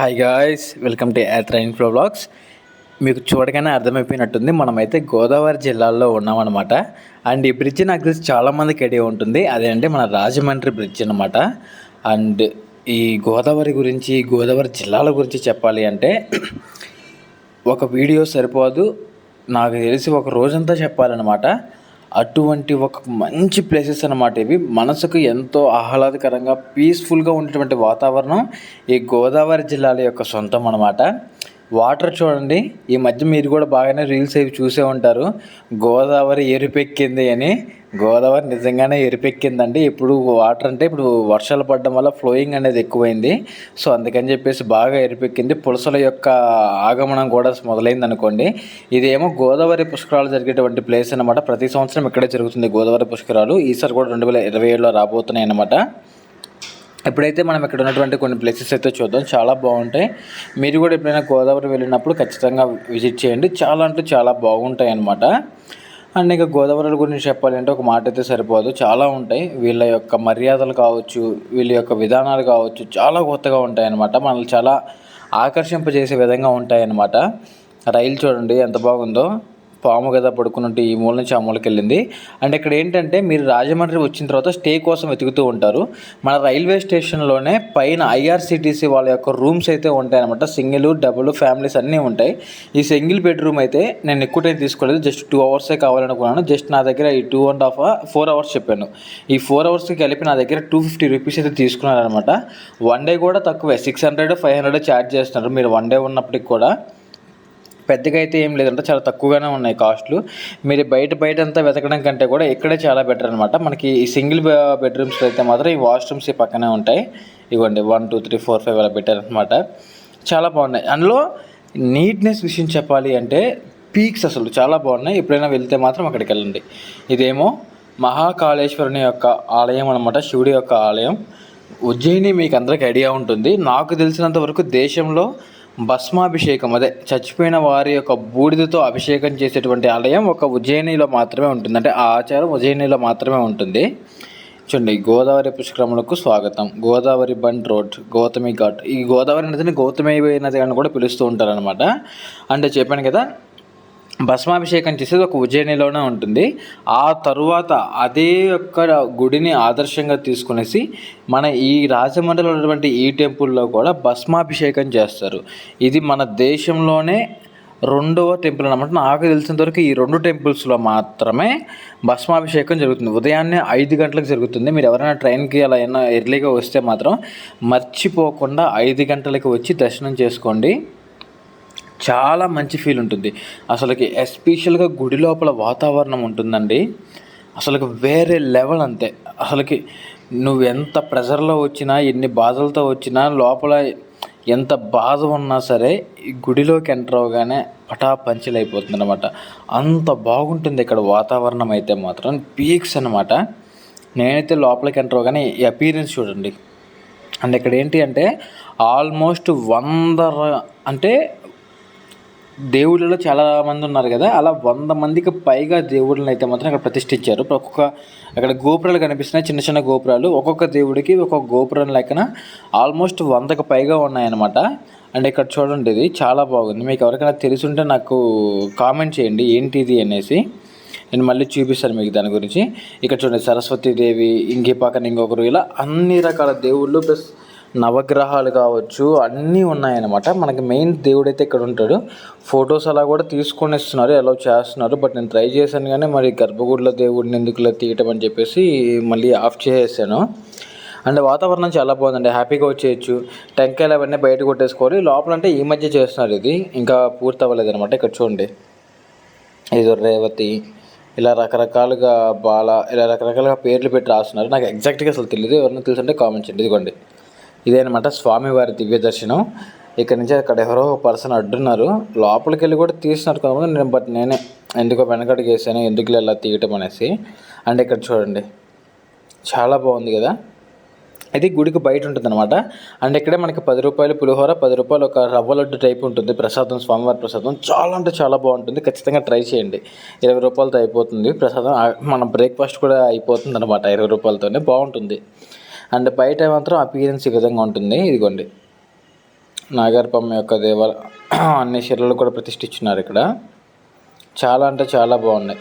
Hi guys welcome to air train blogs మీకు చూడగానే అర్థమైపోయినట్టుంది మనమైతే గోదావరి జిల్లాలో ఉన్నామన్నమాట. అండ్ ఈ బ్రిడ్జ్ నాకు తెలిసి చాలామందికి ఐడియా ఉంటుంది. అదేంటే మన రాజమండ్రి బ్రిడ్జ్ అనమాట అండ్ ఈ గోదావరి గురించి గోదావరి జిల్లాల గురించి చెప్పాలి అంటే ఒక వీడియో సరిపోదు. నాకు తెలిసి ఒక రోజంతా చెప్పాలన్నమాట. అటువంటి ఒక మంచి ప్లేసెస్ అనమాట ఇవి. మనసుకు ఎంతో ఆహ్లాదకరంగా పీస్ఫుల్గా ఉండేటువంటి వాతావరణం ఈ గోదావరి జిల్లాల యొక్క సొంతం అనమాట వాటర్ చూడండి ఈ మధ్య మీరు కూడా బాగానే రీల్స్ అవి చూసే ఉంటారు. గోదావరి ఎరుపెక్కింది అని. గోదావరి నిజంగానే ఎరిపెక్కిందండి. ఇప్పుడు వాటర్ అంటే ఇప్పుడు వర్షాలు పడడం వల్ల ఫ్లోయింగ్ అనేది ఎక్కువైంది. సో అందుకని చెప్పేసి బాగా ఎరిపెక్కింది. పులసల యొక్క ఆగమనం కూడా మొదలైంది అనుకోండి. ఇదేమో గోదావరి పుష్కరాలు జరిగేటువంటి ప్లేస్ అనమాట ప్రతి సంవత్సరం ఇక్కడే జరుగుతుంది గోదావరి పుష్కరాలు. ఈసారి కూడా రెండు వేల ఇరవై ఏడులో రాబోతున్నాయి అనమాట ఎప్పుడైతే మనం ఇక్కడ ఉన్నటువంటి కొన్ని ప్లేసెస్ అయితే చూద్దాం. చాలా బాగుంటాయి. మీరు కూడా ఎప్పుడైనా గోదావరి వెళ్ళినప్పుడు ఖచ్చితంగా విజిట్ చేయండి. చాలా అంటే చాలా బాగుంటాయి అన్నమాట. అండ్ ఇంకా గోదావరి గురించి చెప్పాలి అంటే ఒక మాట అయితే సరిపోదు. చాలా ఉంటాయి. వీళ్ళ యొక్క మర్యాదలు కావచ్చు వీళ్ళ యొక్క విధానాలు కావచ్చు చాలా కొత్తగా ఉంటాయన్నమాట. మనల్ని చాలా ఆకర్షింపజేసే విధంగా ఉంటాయన్నమాట. రైలు చూడండి ఎంత బాగుందో. పాము కదా పడుకున్నట్టు ఈ మూల నుంచి ఆ మూలకి వెళ్ళింది. అండ్ ఇక్కడ ఏంటంటే మీరు రాజమండ్రి వచ్చిన తర్వాత స్టే కోసం వెతుకుతూ ఉంటారు. మన రైల్వే స్టేషన్లోనే పైన ఐఆర్సిటీసీ వాళ్ళ యొక్క రూమ్స్ అయితే ఉంటాయి అనమాట సింగిల్ డబుల్ ఫ్యామిలీస్ అన్నీ ఉంటాయి. ఈ సింగిల్ బెడ్రూమ్ అయితే నేను ఎక్కువ టైం తీసుకోలేదు. జస్ట్ టూ అవర్సే కావాలనుకున్నాను. జస్ట్ నా దగ్గర ఈ two and half four hours చెప్పాను. ఈ ఫోర్ అవర్స్కి కలిపి నా దగ్గర టూ ఫిఫ్టీ రూపీస్ అయితే తీసుకున్నారనమాట వన్ డే కూడా తక్కువే. Six hundred five hundred charge చేస్తున్నారు. మీరు వన్ డే ఉన్నప్పటికి కూడా. పెద్దగా అయితే ఏం లేదంటే చాలా తక్కువగానే ఉన్నాయి కాస్ట్లు. మీరు బయట బయట అంతా వెతకడం కంటే కూడా ఇక్కడే చాలా బెటర్ అనమాట మనకి ఈ సింగిల్ బెడ్రూమ్స్లో అయితే మాత్రం ఈ వాష్రూమ్స్ ఈ పక్కనే ఉంటాయి. ఇవ్వండి one two three four five అలా బెటర్ అనమాట చాలా బాగున్నాయి. అందులో నీట్నెస్ విషయం చెప్పాలి అంటే పీక్స్ అసలు చాలా బాగున్నాయి. ఎప్పుడైనా వెళ్తే మాత్రం అక్కడికి వెళ్ళండి. ఇదేమో మహాకాళేశ్వరుని యొక్క ఆలయం అనమాట శివుడి యొక్క ఆలయం. ఉజ్జయిని మీకు అందరికి ఐడియా ఉంటుంది. నాకు తెలిసినంత వరకు దేశంలో భస్మాభిషేకం. అదే చచ్చిపోయిన వారి యొక్క బూడిదతో అభిషేకం చేసేటువంటి ఆలయం ఒక ఉజ్జయినిలో మాత్రమే ఉంటుంది. అంటే ఆ ఆచారం ఉజ్జయినిలో మాత్రమే ఉంటుంది. చూడండి గోదావరి పుష్కరములకు స్వాగతం. Godavari bund road Gautami ghat. ఈ గోదావరి నదిని గౌతమి నది అని కూడా పిలుస్తూ ఉంటారనమాట అంటే చెప్పాను కదా భస్మాభిషేకం చేసేది ఒక ఉజ్జయినిలోనే ఉంటుంది. ఆ తరువాత అదే యొక్క గుడిని ఆదర్శంగా తీసుకునేసి మన ఈ రాజమండ్రిలో ఉన్నటువంటి ఈ టెంపుల్లో కూడా భస్మాభిషేకం చేస్తారు. ఇది మన దేశంలోనే రెండవ టెంపుల్ అనమాట నాకు తెలిసినంత వరకు ఈ రెండు టెంపుల్స్లో మాత్రమే భస్మాభిషేకం జరుగుతుంది. ఉదయాన్నే ఐదు గంటలకు జరుగుతుంది. మీరు ఎవరైనా ట్రైన్కి అలా ఏమైనా ఎర్లీగా వస్తే మాత్రం మర్చిపోకుండా ఐదు గంటలకి వచ్చి దర్శనం చేసుకోండి. చాలా మంచి ఫీల్ ఉంటుంది. అసలుకి ఎస్పెషల్గా గుడి లోపల వాతావరణం ఉంటుందండి. అసలుకి వేరే లెవెల్ అంతే. అసలుకి నువ్వు ఎంత ప్రెషర్లో వచ్చినా ఎన్ని బాధలతో వచ్చినా లోపల ఎంత బాధ ఉన్నా సరే ఈ గుడిలోకి ఎంటర్ అవగానే పటా పంచలైపోతుంది అనమాట అంత బాగుంటుంది ఇక్కడ వాతావరణం అయితే మాత్రం. పీక్స్ అనమాట నేనైతే లోపలికి ఎంటర్ అవగానే ఈ అపీరెన్స్ చూడండి. అండ్ ఇక్కడ ఏంటి అంటే ఆల్మోస్ట్ వంద అంటే దేవుళ్ళలో చాలా మంది ఉన్నారు కదా అలా వంద మందికి పైగా దేవుళ్ళని అయితే మాత్రం అక్కడ ప్రతిష్ఠించారు. ఒక్కొక్క అక్కడ గోపురాలు కనిపిస్తున్నాయి చిన్న చిన్న గోపురాలు. ఒక్కొక్క దేవుడికి ఒక్కొక్క గోపురం లెక్కన ఆల్మోస్ట్ వందకు పైగా ఉన్నాయన్నమాట. అండ్ ఇక్కడ చూడండి ఇది చాలా బాగుంది. మీకు ఎవరికైనా తెలుసుంటే నాకు కామెంట్ చేయండి ఏంటి ఇది అనేసి. నేను మళ్ళీ చూపిస్తాను మీకు దాని గురించి. ఇక్కడ చూడండి సరస్వతీదేవి ఇంకే పక్కన ఇంకొకరు ఇలా అన్ని రకాల దేవుళ్ళు ప్లస్ నవగ్రహాలు కావచ్చు అన్నీ ఉన్నాయన్నమాట. మనకి మెయిన్ దేవుడైతే ఇక్కడ ఉంటాడు. ఫొటోస్ అలా కూడా తీసుకొని ఇస్తున్నారు ఎలా చేస్తున్నారు. బట్ నేను ట్రై చేశాను కానీ మరి గర్భగుడిలో దేవుడిని ఎందుకు తీయటం అని చెప్పేసి మళ్ళీ ఆఫ్ చేసేసాను. అండ్ వాతావరణం చాలా బాగుందండి. హ్యాపీగా వచ్చేయచ్చు. టెంకాయలు అవన్నీ బయట కొట్టేసుకోవాలి. లోపల అంటే ఈ మధ్య చేస్తున్నారు ఇది. ఇంకా పూర్తి అవ్వలేదు అనమాట ఇక్కడ చూడండి. ఏదో రేవతి. ఇలా రకరకాలుగా బాల ఇలా రకరకాలుగా పేర్లు పెట్టి రాస్తున్నారు. నాకు ఎగ్జాక్ట్గా అసలు తెలియదు ఎవరైనా తెలుసుంటే కామెంట్ చేయండి. ఇదిగోండి. ఇదేనమాట స్వామివారి దివ్య దర్శనం. ఇక్కడ నుంచి అక్కడ ఎవరో పర్సన్ అడ్డున్నారు. లోపలికి వెళ్ళి కూడా తీసినారు కొంతమంది. నేను బట్ నేనే ఎందుకో వెనకడికి వేసాను ఎందుకు ఇలా తీయటం అనేసి. అండ్ ఇక్కడ చూడండి చాలా బాగుంది కదా. ఇది గుడికి బయట ఉంటుంది అనమాట అండ్ ఇక్కడే మనకి పది రూపాయలు పులిహోర పది రూపాయలు ఒక రవ్వ లడ్డు టైప్ ఉంటుంది. ప్రసాదం స్వామివారి ప్రసాదం. చాలా అంటే చాలా బాగుంటుంది. ఖచ్చితంగా ట్రై చేయండి. ఇరవై రూపాయలతో అయిపోతుంది. ప్రసాదం మన బ్రేక్ఫాస్ట్ కూడా అయిపోతుంది అనమాట ఇరవై రూపాయలతోనే బాగుంటుంది. అండ్ బయట మాత్రం అపీరెన్స్ ఈ విధంగా ఉంటుంది. ఇదిగోండి. నాగార్పమ్మ యొక్క దేవాల అన్ని శిలలు కూడా ప్రతిష్ఠించున్నారు ఇక్కడ. చాలా అంటే చాలా బాగున్నాయి.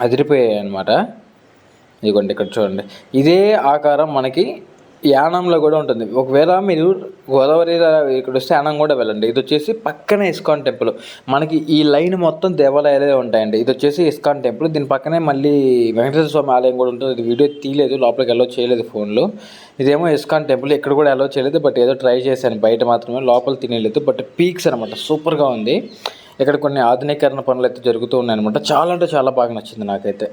అదిరిపోయాయి అనమాట ఇదిగోండి ఇక్కడ చూడండి. ఇదే ఆకారం మనకి యానంలో కూడా ఉంటుంది. ఒకవేళ మీరు గోదావరి ఇక్కడ వస్తే యానం కూడా వెళ్ళండి. ఇది వచ్చేసి పక్కనే ఇస్కాన్ టెంపుల్. మనకి ఈ లైన్ మొత్తం దేవాలయాలే ఉంటాయండి. ఇది వచ్చేసి ఇస్కాన్ టెంపుల్. దీని పక్కనే మళ్ళీ వెంకటేశ్వర స్వామి ఆలయం కూడా ఉంటుంది. ఇది వీడియో తీయలేదు. లోపలికి అలో చేయలేదు ఫోన్లో. ఇదేమో ఇస్కాన్ టెంపుల్. ఇక్కడ కూడా అలో చేయలేదు. బట్ ఏదో ట్రై చేశాను. బయట మాత్రమే. లోపల తినలేదు బట్ పీక్స్ అనమాట సూపర్గా ఉంది. ఇక్కడ కొన్ని ఆధునీకరణ పనులు అయితే జరుగుతూ ఉన్నాయన్నమాట. చాలా అంటే చాలా బాగా నచ్చింది నాకైతే.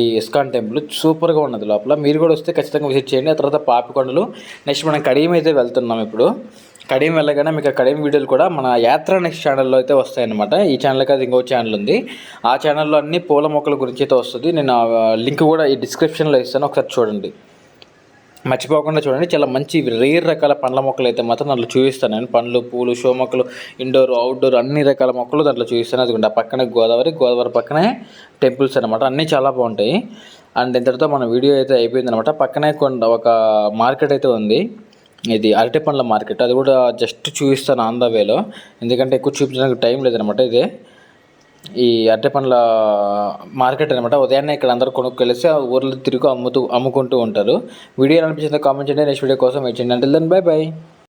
ఈ ఇస్కాన్ టెంపుల్ సూపర్గా ఉన్నది లోపల. మీరు కూడా వస్తే ఖచ్చితంగా విజిట్ చేయండి. ఆ తర్వాత పాపికొండలు. నెక్స్ట్ మనం కడియం అయితే వెళ్తున్నాం ఇప్పుడు. కడియం వెళ్ళగానే మీకు ఆ కడియం వీడియోలు కూడా మన యాత్ర నెక్స్ట్ ఛానల్లో అయితే వస్తాయన్నమాట. ఈ ఛానల్కి అది ఇంకో ఛానల్ ఉంది. ఆ ఛానల్లో అన్ని పూల మొక్కల గురించి అయితే వస్తుంది. నేను లింక్ కూడా ఈ డిస్క్రిప్షన్లో ఇస్తాను. ఒకసారి చూడండి. మర్చిపోకుండా చూడండి. చాలా మంచి రేర్ రకాల పండ్ల మొక్కలు అయితే మాత్రం దాంట్లో చూపిస్తాను నేను పండ్లు పూలు షో మొక్కలు ఇండోర్ అవుట్డోర్ అన్ని రకాల మొక్కలు దాంట్లో చూపిస్తాను అదిగోండి ఆ పక్కనే గోదావరి గోదావరి పక్కనే టెంపుల్స్ అనమాట అన్నీ చాలా బాగుంటాయి. అండ్ ఇంతటితో మన వీడియో అయితే అయిపోయింది అనమాట పక్కనే కొండ ఒక మార్కెట్ అయితే ఉంది. ఇది అరటి పండ్ల మార్కెట్. అది కూడా జస్ట్ చూపిస్తాను ఆన్ ద వేలో. ఎందుకంటే ఎక్కువ చూపించడానికి టైం లేదనమాట ఇదే. ఈ అరటి పండ్ల మార్కెట్ అనమాట ఉదయాన్నే ఇక్కడ అందరూ కొనుక్కెళ్ళేసి ఆ ఊర్లో తిరిగి అమ్ముతూ అమ్ముకుంటూ ఉంటారు. వీడియో అనిపించిందో కామెంట్ చేయండి. నెక్స్ట్ వీడియో కోసం వెయిట్ చేయండి అంటే దెన్ బై బై